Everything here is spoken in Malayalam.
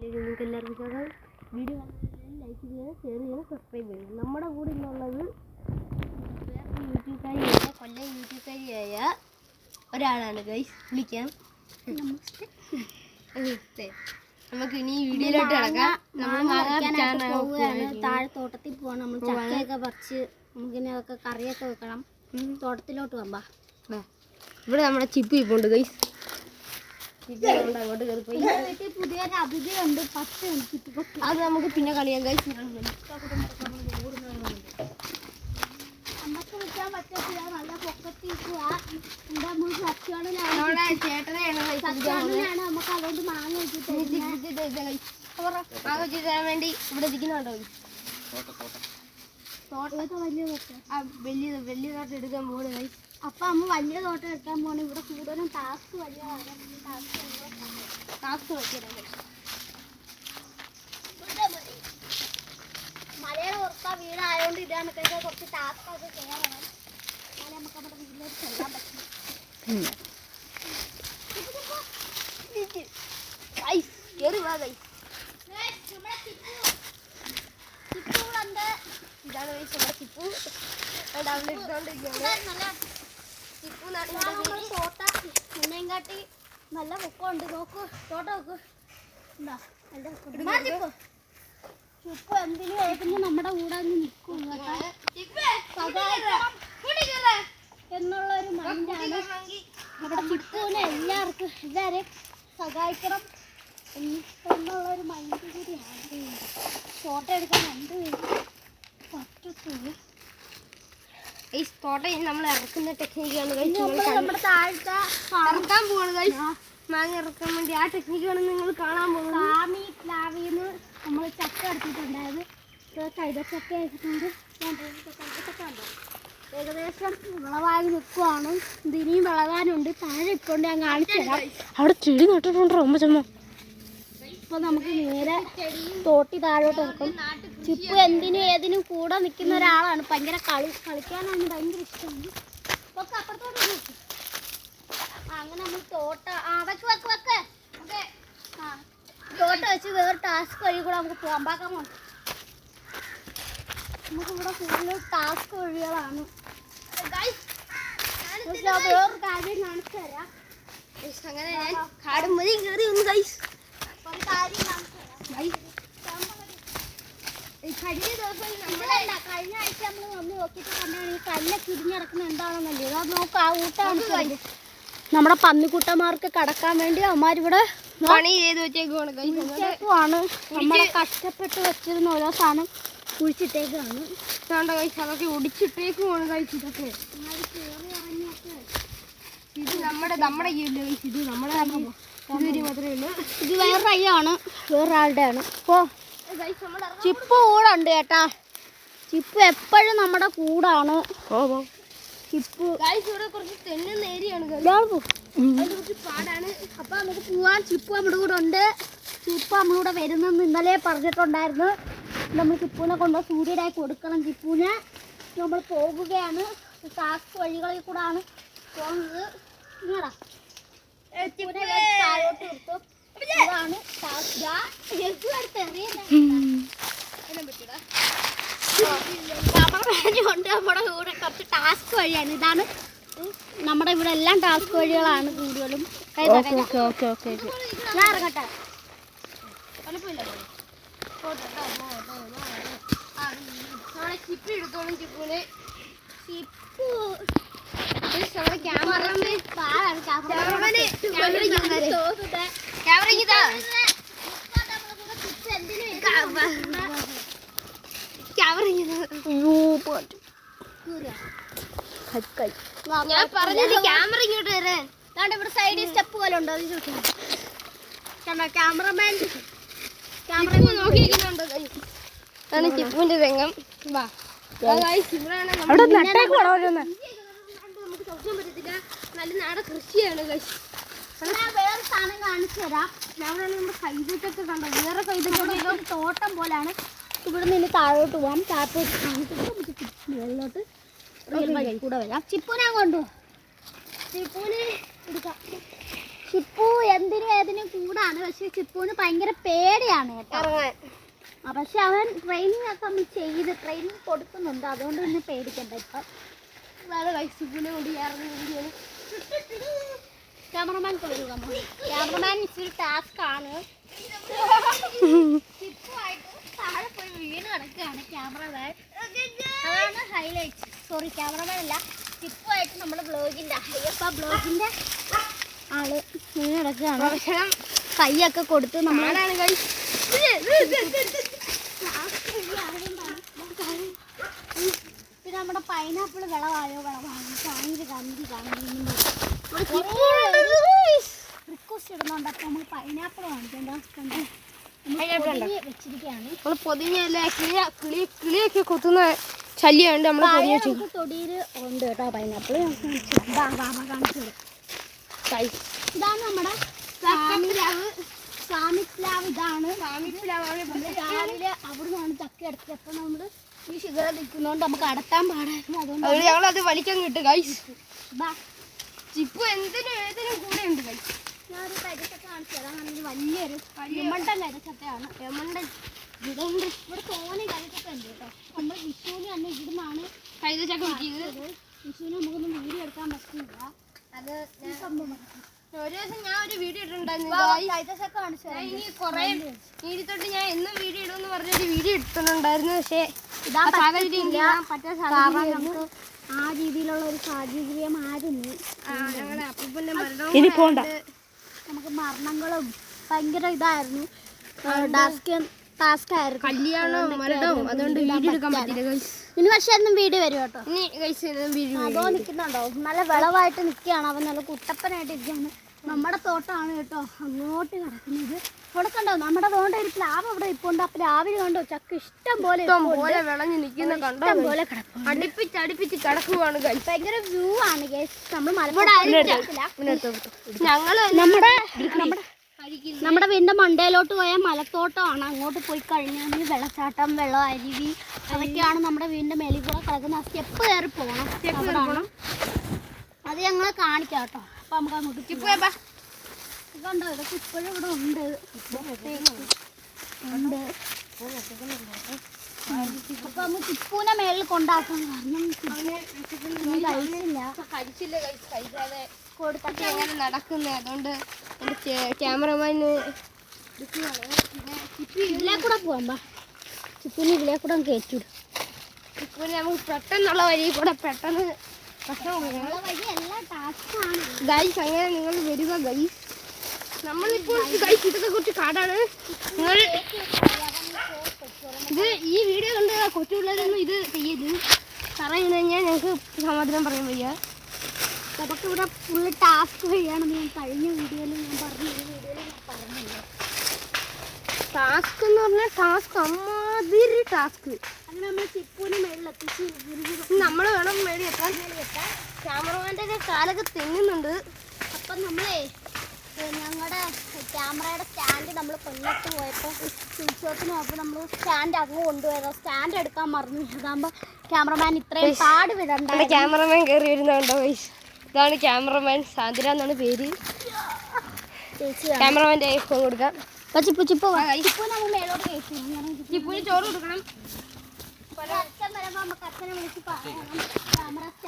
നിങ്ങൾക്ക് എല്ലാവർക്കും വീഡിയോ ലൈക്ക് ചെയ്യണം ഷെയർ ചെയ്യണം സബ്സ്ക്രൈബ് ചെയ്യണം നമ്മുടെ കൂടെ ഇന്നുള്ളത് വേറെ യൂട്യൂബുകാരിയായ കൊല്ലം യൂട്യൂബുകാരിയായ ഒരാളാണ്. ഗൈസ് വിളിക്കാം. നമസ്തേ. നമുക്ക് ഇനി വീഡിയോയിലോട്ട് കിടക്കാം. നമ്മൾ താഴെ തോട്ടത്തിൽ പോകണം നമ്മൾ ചക്കയൊക്കെ പറിച്ച് നമുക്കിനി അതൊക്കെ കറിയൊക്കെ വെക്കണം. തോട്ടത്തിലോട്ട് പോകാം ഇവിടെ നമ്മുടെ ചിപ്പ് ഇപ്പോണ്ട് ഗൈസ് അങ്ങോട്ട് കയറി പോയി വീട്ടിൽ പുതിയൊരു അതിഥിയുണ്ട് പത്ത് ചിപ്പി അത് നമുക്ക് പിന്നെ കളിയാൻ കഴിച്ചു വേണ്ടി ഇവിടെ ഇരിക്കുന്നുണ്ടോ വലിയ തോട്ടം ആ വലിയ വലിയ തോട്ടം എടുക്കാൻ പോകുന്നത് ഗൈസ് അപ്പൊ അമ്മ വലിയ തോട്ടം എടുക്കാൻ പോണ. ഇവിടെ കൂടുതലും ടാസ്ക് വലിയ ടാസ്ക് മലയുടെ വീടായതുകൊണ്ട് ഇതാണൊക്കെ കുറച്ച് ടാസ്ക് ഒക്കെ ചെയ്യാനാണ്. എന്നാലേ നമുക്ക് നമ്മുടെ വീട്ടിലേക്ക് ചെല്ലാൻ പറ്റും. ഗൈസ് കയറി വാ ഗൈസ് ഇതാണ് നമ്മുടെ ചിപ്പു. ഡൗൺലോഡ് നാട്ടിൽ തോട്ട എന്നെയും നല്ല പൊക്കമുണ്ട്. നോക്കൂ തോട്ട നോക്കൂ. എന്താ നല്ല പൊക്കമുണ്ട് ചുപ്പ് എന്തിനും ഏതിനും നമ്മുടെ കൂടെ നിൽക്കും എന്നുള്ള ഒരു മൈൻഡാണ് നമ്മുടെ ചുപ്പുവിനെ എല്ലാവർക്കും എല്ലാവരെയും സഹായിക്കണം. എന്ന് എന്നുള്ള ഒരു മൈൻഡ് കൂടിയാണ് ഫോട്ടോ എടുക്കാൻ രണ്ടുപേരും പറ്റത്തുള്ളൂ ഗൈസ് തോട്ടം നമ്മൾ ഇറക്കുന്ന ടെക്നിക്കാണ് ഇറക്കാൻ ഗൈസ് മാങ്ങ ഇറക്കാൻ വേണ്ടി ആ ടെക്നിക്കാണ് നിങ്ങൾ കാണാൻ പോകുന്നത്. ആമി പ്ലാവിന്ന് നമ്മൾ ചക്ക എടുത്തിട്ടുണ്ടായത്. കൈതച്ചക്ക ഉണ്ടോ ഏകദേശം വിളവായി നിൽക്കുവാണ്. ഇതിനിയും ഇനിയും വിളവാനുണ്ട്. താഴെ ഇട്ടുകൊണ്ട് ഞാൻ കാണിച്ചു തരാം. അവിടെ ചെടി നട്ടിട്ടുണ്ടോ. അമ്മ ചമ്മ. ഇപ്പൊ നമുക്ക് നേരെ തോട്ടി താഴോട്ട് ഇറക്കും. ചിപ്പു എന്തിനും ഏതിനും കൂടെ നിൽക്കുന്ന ഒരാളാണ്. ഭയങ്കര കളി കളിക്കാനാണ് ഭയങ്കര ഇഷ്ടമാണ് ഒക്കെ അപ്പുറത്തോട്ട് അങ്ങനെ നമ്മൾ തോട്ട ആ വെക്ക് വെക്ക് വെക്ക്. ഓക്കെ. ആ തോട്ട വെച്ച് വേറെ ടാസ്ക് വഴി കൂടെ നമുക്ക് പോകാൻ പാക്കാൻ പോകാം നമുക്ക് ഇവിടെ കൂടുതൽ ടാസ്ക് വഴികളാണ്. വേറൊരു കാര്യം കാണിച്ചു തരാം. അങ്ങനെ ഞാൻ കാടും മതി കയറി ഒന്ന് ഒരു കാര്യം തരാം കഴിഞ്ഞ ദിവസം നമ്മളല്ല കഴിഞ്ഞ ആഴ്ച നമ്മൾ വന്ന് നോക്കിയിട്ട് കണ്ടാണ് ഈ കല്ലൊക്കെ ഇടിഞ്ഞിറക്കുന്ന എന്താണെന്നല്ലേ? അത് നോക്കാം ആ ഊട്ടാണ് നമ്മുടെ പന്നിക്കുട്ടന്മാർക്ക് കടക്കാൻ വേണ്ടി അവന്മാരിവിടെ പണി ചെയ്ത് വെച്ചേക്കുവാണ് നമ്മളെ കഷ്ടപ്പെട്ട് വെച്ചിരുന്ന ഓരോ സാധനം കുഴിച്ചിട്ടേക്കാണ് അതൊക്കെ ഒടിച്ചിട്ടേക്കുവാണ് ഇതൊക്കെ ഇത് നമ്മുടെ നമ്മുടെ ഇത് നമ്മുടെ ഇതുവരെ മാത്രമേ ഉള്ളൂ. ഇത് വേറൊരു അയ്യാണ് വേറൊരാളുടെ ആണ് ഓ ചിപ്പ് കൂടെ ഉണ്ട് ചേട്ടാ ചിപ്പ് എപ്പോഴും നമ്മുടെ കൂടാണ്. ചിപ്പ്. പാടാണ്. അപ്പൊ നമുക്ക് പോവാൻ ചിപ്പ് നമ്മുടെ കൂടെ ഉണ്ട്. ചിപ്പ് നമ്മളിവിടെ കൂടെ വരുന്നെന്ന് ഇന്നലെ പറഞ്ഞിട്ടുണ്ടായിരുന്നു. നമ്മൾ ചിപ്പുവിനെ കൊണ്ട് സൂര്യനായി കൊടുക്കണം ചിപ്പുവിനെ. നമ്മൾ പോകുകയാണ്. കാക്ക് വഴികളിൽ കൂടാണ് പോകുന്നത്. വേഗം താഴോട്ട് നിർത്തും കൊണ്ട് നമ്മുടെ കൂടെ കുറച്ച് ടാസ്ക് വഴിയാണ്. ഇതാണ് നമ്മുടെ ഇവിടെ എല്ലാം ടാസ്ക് വഴികളാണ് കൂടുതലും. ഇറങ്ങട്ടെ. ചിപ്പി എടുത്തോളും ചിപ്പൂന് ചിപ്പു ഞാൻ പറഞ്ഞത് ക്യാമറ ഇങ്ങോട്ട് വരാൻ ഇവിടെ സൈഡിൽ സ്റ്റെപ്പ് പോലെ ഉണ്ടോ? അത് ചോദിക്കണം. കണ്ടോ? ക്യാമറമാൻ. ക്യാമറ നോക്കിയിരിക്കുന്നുണ്ടോ. അതാണ് ചിപ്പുവിന്റെ രംഗം. വാ. ഗൈസ് ചോദിക്കാൻ പറ്റത്തില്ല. നല്ല നാടൻ കൃഷിയാണ് ഞാൻ വേറെ സാധനം കാണിച്ചു തരാം. അവിടെയാണ് നമ്മുടെ കൈതൊക്കെ കണ്ടോ? വേറെ കൈതൊക്കെ തോട്ടം പോലാണ്. ഇവിടെ നിന്ന് താഴോട്ട് പോവാം. താഴോട്ട് കാണിച്ചിട്ട് മുകളിലോട്ട് റിയൽ കൂടെ വരാം. ചിപ്പൂനെ കൊണ്ടു ചിപ്പൂനെ എടുക്കാം. ചിപ്പു എന്തിനും ഏതിനും കൂടാണ് പക്ഷെ ചിപ്പുവിന് ഭയങ്കര പേടിയാണ് കേട്ടോ. പക്ഷെ അവൻ ട്രെയിനിങ് ഒക്കെ ചെയ്ത് ട്രെയിനിങ് കൊടുക്കുന്നുണ്ട്. അതുകൊണ്ട് പിന്നെ പേടിക്കണ്ട ഇപ്പം. വേറെ കൈസുപ്പിനെ കൊണ്ട് ഇറങ്ങി ക്യാമറമാൻ കൊള്ളുക ക്യാമറമാൻ ഇച്ചിരി ടാസ്ക് ആണ്. താഴെ പോയി വീണ് കിടക്കുകയാണ് ക്യാമറമാൻ അതാണ് ഹൈലൈറ്റ് സോറി ക്യാമറമാൻ അല്ല. ചിപ്പുമായിട്ട് നമ്മുടെ ബ്ലോഗിന്റെ അയ്യപ്പ ബ്ലോഗിന്റെ ആൾ വീണ് കിടക്കുകയാണ്. കൈയൊക്കെ കൊടുത്ത് നമ്മളാണ് കൈ പിന്നെ നമ്മുടെ പൈനാപ്പിൾ വിളവായോ വിളവായോ കാണിച്ച് കന്തി കാണിക്കുന്നു റിക്വസ്റ്റ് ഇടുന്നുണ്ട്. അപ്പോൾ നമ്മൾ പൈനാപ്പിൾ? വെച്ചിരിക്കുകയാണ്. നമ്മൾ പൊതിഞ്ഞല്ലേ കിളിയ കിളി കിളിയൊക്കെ കൊത്തുന്ന ശല്യമുണ്ട് നമ്മൾ പൊതിഞ്ഞ് തൊടിയിൽ ഉണ്ട് കേട്ടോ പൈനാപ്പിൾ കാണിച്ചു ഇതാണ് നമ്മുടെ സാമിപ്ലാവ് സാമിപ്ലാവ് ഇതാണ്. സാമിപ്പിലാവാണ് നമ്മൾ രാവിലെ അവിടെ നിന്നാണ് ചക്ക എടുത്തത്. അപ്പോൾ നമ്മൾ ഈ ഷുഗർ നിൽക്കുന്നതുകൊണ്ട് നമുക്ക് അടത്താൻ പാടായിരുന്നു. അതുകൊണ്ട് ഞങ്ങൾ അത് വലിക്കാൻ കിട്ടും ഗൈസ് ചിപ്പു എന്തിനും ഏതിനും കൂടെ ഉണ്ട് ഗൈസ് ഞാനൊരു കരിച്ചക്ക കാണിച്ചു തരാം. നല്ല വലിയൊരു യമണ്ടൻ കരിച്ചക്കയാണ് യമണ്ടൻ ഇതുണ്ട്. ഇവിടെ തോനെ കരിച്ചക്ക ഉണ്ട് കേട്ടോ. നമ്മൾ വിഷുവിന് തന്നെ ഇവിടുന്നാണ് കിട്ടിയത് വിഷുവിന് നമുക്കൊന്നും വീഡിയോ എടുക്കാൻ പറ്റില്ല. അത് സംഭവം ഒരു ദിവസം ഞാൻ ഒരു വീഡിയോ ഇട്ടിട്ടുണ്ടായിരുന്നു. ഇനി തൊട്ട് ഞാൻ എന്നും വീഡിയോ ഇടുമെന്ന് പറഞ്ഞൊരു വീഡിയോ ഇട്ടിട്ടുണ്ടായിരുന്നു. പക്ഷേ ഇതാ ആ ഇടാൻ രീതിയിലുള്ള ഒരു സാഹചര്യം ആയിരുന്നു ഞങ്ങളുടെ അപ്പൂപ്പന്റെ മരണം ഇനി പോണ്ട. നമുക്ക് മരണങ്ങളും ഭയങ്കര ഇതായിരുന്നു. ടാസ്ക് ടാസ്ക് ആയിരുന്നു. കല്യാണവും മരണവും. അതുകൊണ്ട് വീഡിയോ എടുക്കാൻ പറ്റില്ല. ഇനി പക്ഷെ എന്നും വീഡിയോ വരും കേട്ടോ. ഇനി അതോ നിൽക്കുന്നുണ്ടോ നല്ല വിളവായിട്ട് നിൽക്കുകയാണ് അവൻ നല്ല കുട്ടപ്പനായിട്ട് ഇരിക്കുകയാണ്. നമ്മുടെ തോട്ടമാണ് കേട്ടോ അങ്ങോട്ട് കിടക്കുന്നത് അവിടെ കണ്ടോ? നമ്മുടെ തോണ്ട ഒരു പ്ലാവ് അവിടെ ഇപ്പോണ്ട് അപ്പൊ രാവിലെ കണ്ടോ? ചക്ക ഇഷ്ടം പോലെ പോലെ വിളഞ്ഞ് നിൽക്കുന്ന കണ്ടോ? ഇഷ്ടം പോലെ കിടക്കും അടുപ്പിച്ച് അടുപ്പിച്ച് കിടക്കുവാണ് ഭയങ്കര വ്യൂ ആണ്. നമ്മൾ മലപ്പുറം ഞങ്ങൾ നമ്മുടെ നമ്മുടെ വീടിന്റെ മണ്ടയിലോട്ട് പോയ മലത്തോട്ടമാണ്. അങ്ങോട്ട് പോയി കഴിഞ്ഞാൽ വെള്ളച്ചാട്ടം വെള്ളം അരുവി അതൊക്കെയാണ് നമ്മുടെ വീടിന്റെ മേലിൽ കൂടെ കിടക്കുന്ന സ്റ്റെപ്പ് കയറി പോകണം സ്റ്റെപ്പ് പോകണം അത് ഞങ്ങളെ കാണിക്കാം കേട്ടോ. അപ്പൊ നമുക്ക് അങ്ങോട്ട് പോവാം. ഇതുണ്ടോ ഇതൊക്കെ ഇപ്പോഴും ഇവിടെ ഉണ്ട്. ഉണ്ട്. അപ്പൊ നമുക്ക് ചിപ്പൂനെ മേളിൽ കൊണ്ടാക്കാൻ കാരണം കഴിച്ചില്ല. കഴിച്ചില്ല കഴിച്ചു കഴിക്കാതെ കൊടുത്തിട്ട് അങ്ങനെ നടക്കുന്നത് അതുകൊണ്ട് എന്റെ ക്യാമറമാന് ഇതിലേ കൂടെ ചിപ്പൂന് ഇതിലേ കൂടെ കയറ്റിവിടും. ചിപ്പിന് നമുക്ക് പെട്ടെന്നുള്ള വഴി കൂടെ പെട്ടെന്ന് ഗൈസ് അങ്ങനെ നിങ്ങൾ വരിക ഗൈസ് നമ്മളിപ്പോൾ ഗൈസ് ഇതൊക്കെ കുറച്ച് കാടാണ്. നിങ്ങൾ ഇത് ഈ വീഡിയോ കണ്ട കൊച്ചു പിള്ളേരൊന്നും ഇത് ചെയ്യരുത്. പറഞ്ഞു കഴിഞ്ഞാൽ ഞങ്ങൾക്ക് സമാധാനം പറയാൻ വയ്യ. നമുക്ക് ഇവിടെ ഫുള്ള് ടാസ്ക് വഴിയാണെന്ന് ഞാൻ കഴിഞ്ഞ വീഡിയോയിൽ ഞാൻ പറഞ്ഞു ഈ വീഡിയോയിൽ ഞാൻ പറഞ്ഞില്ല? ടാസ്ക് എന്ന് പറഞ്ഞാൽ ടാസ്ക് അമ്മാതിരി ടാസ്ക് അങ്ങനെ നമ്മൾ ചിപ്പൂന് മേളിലെത്തിച്ച് നമ്മൾ വേണം മേടി എത്താൻ. ക്യാമറമാന്റെ ഒക്കെ കാലൊക്കെ തെങ്ങുന്നുണ്ട് അപ്പം നമ്മളേ ഞങ്ങളുടെ ക്യാമറയുടെ സ്റ്റാൻഡ് നമ്മൾ കൊല്ലത്ത് പോയപ്പോൾ ഉത്സവത്തിന് പോയപ്പോൾ നമ്മൾ സ്റ്റാൻഡ് അങ്ങ് കൊണ്ടുപോയതോ. സ്റ്റാൻഡ് എടുക്കാൻ മറന്നു. അതാകുമ്പോൾ ക്യാമറമാൻ ഇത്രയും പാട് വിടണ്ട ക്യാമറമാൻ കയറി വരുന്നുണ്ടോ ഗൈസ് ഇതാണ് ക്യാമറമാൻ സാന്ദ്ര എന്നാണ് പേര്. ക്യാമറമാന്റെ ഫോൺ കൊടുക്കാം. ചിപ്പു ചിപ്പു ചിപ്പുവിന് ചോറ് കൊടുക്കണം.